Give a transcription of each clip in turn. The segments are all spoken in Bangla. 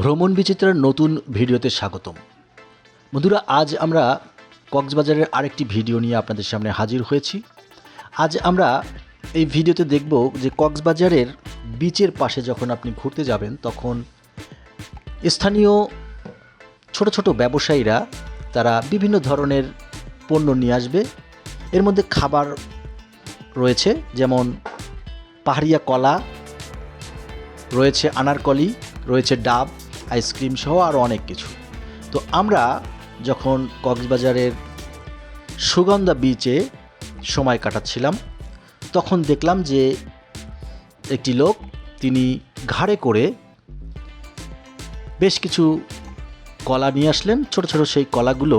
ভ্রমণ বিচিত্রার নতুন ভিডিওতে স্বাগতম। বন্ধুরা, আজ আমরা কক্সবাজারের আরেকটি ভিডিও নিয়ে আপনাদের সামনে হাজির হয়েছি। আজ আমরা এই ভিডিওতে দেখব যে কক্সবাজারের বিচের পাশে যখন আপনি ঘুরতে যাবেন, তখন স্থানীয় ছোট ছোট ব্যবসায়ীরা তারা বিভিন্ন ধরনের পণ্য নিয়ে আসবে। এর মধ্যে খাবার রয়েছে, যেমন পাহাড়িয়া কলা, রয়েছে আনারকলি, রয়েছে ডাব আইসক্রিম সহ আরও অনেক কিছু। তো আমরা যখন কক্সবাজারের সুগন্ধা বিচে সময় কাটাচ্ছিলাম, তখন দেখলাম যে একটি লোক তিনি ঘাড়ে করে বেশ কিছু কলা নিয়ে আসলেন। ছোট ছোট সেই কলাগুলো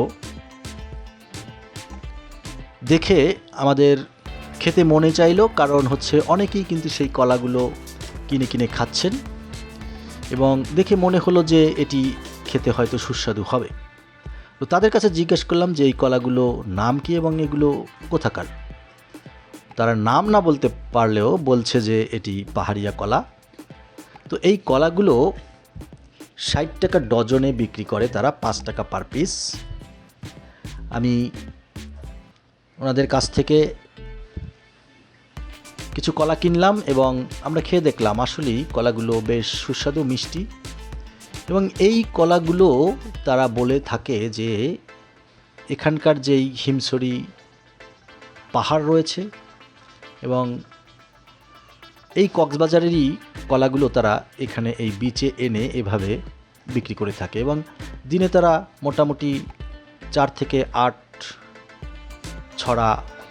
দেখে আমাদের খেতে মনে চাইলো, কারণ হচ্ছে অনেকেই কিন্তু সেই কলাগুলো কিনে কিনে খাচ্ছেন। এবং দেখে মনে হলো যে এটি খেতে হয়তো সুস্বাদু হবে। তো তাদের কাছে জিজ্ঞেস করলাম যে এই কলাগুলো নাম কি এবং এগুলো কোথাকার? তারা নাম না বলতে পারলেও বলছে যে এটি পাহাড়িয়া কলা। তো এই কলাগুলো ষাট টাকা ডজনে বিক্রি করে তারা, পাঁচ টাকা পার পিস। আমি ওনাদের কাছ থেকে কিছু কলা কিনলাম এবং আমরা খেয়ে দেখলাম আসলেই কলাগুলো বেশ সুস্বাদু, মিষ্টি। এবং এই কলাগুলো তারা বলে থাকে যে এখানকার যেই হিমসরি পাহাড় রয়েছে এবং এই কক্সবাজারেরই কলাগুলো তারা এখানে এই বিচে এনে এভাবে বিক্রি করে থাকে এবং দিনে তারা মোটামুটি চার থেকে আট ছড়া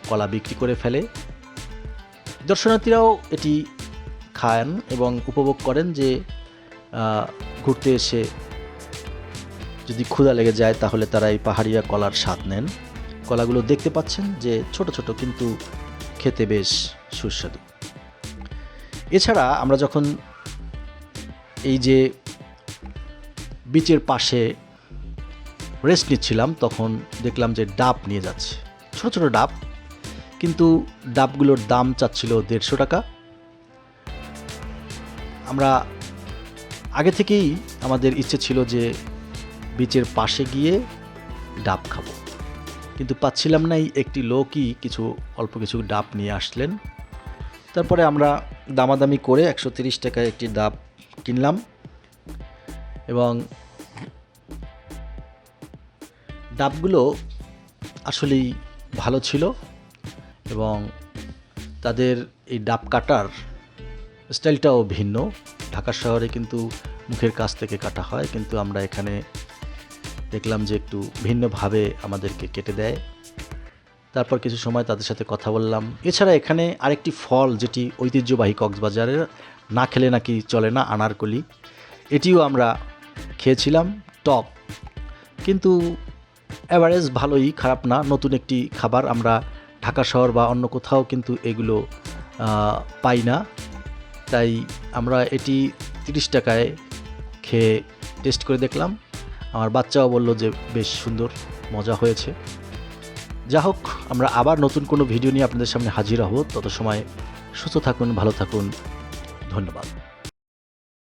কলা বিক্রি করে ফেলে। দর্শনার্থীরাও এটি খান এবং উপভোগ করেন যে ঘুরতে এসে যদি ক্ষুধা লেগে যায় তাহলে তারা এই পাহাড়িয়া কলার স্বাদ নেন। কলাগুলো দেখতে পাচ্ছেন যে ছোট ছোট কিন্তু খেতে বেশ সুস্বাদু। এছাড়া আমরা যখন এই যে বিচের পাশে রেস্ট নিচ্ছিলাম তখন দেখলাম যে ডাব নিয়ে যাচ্ছে। ছোট ছোট ডাব কিন্তু ডাবগুলোর দাম চাচ্ছিল দেড়শো টাকা। আমরা আগে থেকেই আমাদের ইচ্ছে ছিল যে বিচের পাশে গিয়ে ডাব খাব। কিন্তু পাচ্ছিলাম না এই একটি লোকই কিছু, অল্প কিছু ডাব নিয়ে আসলেন। তারপরে আমরা দামাদামি করে একশো তিরিশ টাকায় একটি ডাব কিনলাম এবং ডাবগুলো আসলেই ভালো ছিল। এবং তাদের এই ডাব কাটার স্টাইলটাও ভিন্ন। ঢাকা শহরে কিন্তু মুখের কাছ থেকে কাটা হয়, কিন্তু আমরা এখানে দেখলাম যে একটু ভিন্নভাবে আমাদেরকে কেটে দেয়। তারপর কিছু সময় তাদের সাথে কথা বললাম। এছাড়া এখানে আরেকটি ফল যেটি ঐতিহ্যবাহী কক্সবাজারের না খেলে নাকি চলে না, আনারকলি, এটিও আমরা খেয়েছিলাম টক কিন্তু অ্যাভারেজ ভালোই খারাপ না, নতুন একটি খাবার আমরা ঢাকা শহর বা অন্য কোথাও কিন্তু এগুলো পাই না। তাই আমরা এটি তিরিশ টাকায় খেয়ে টেস্ট করে দেখলাম। আমার বাচ্চাও বলল যে বেশ সুন্দর, মজা হয়েছে। যা হোক, আমরা আবার নতুন কোনো ভিডিও নিয়ে আপনাদের সামনে হাজির হব। তত সময় সুস্থ থাকুন, ভালো থাকুন। ধন্যবাদ।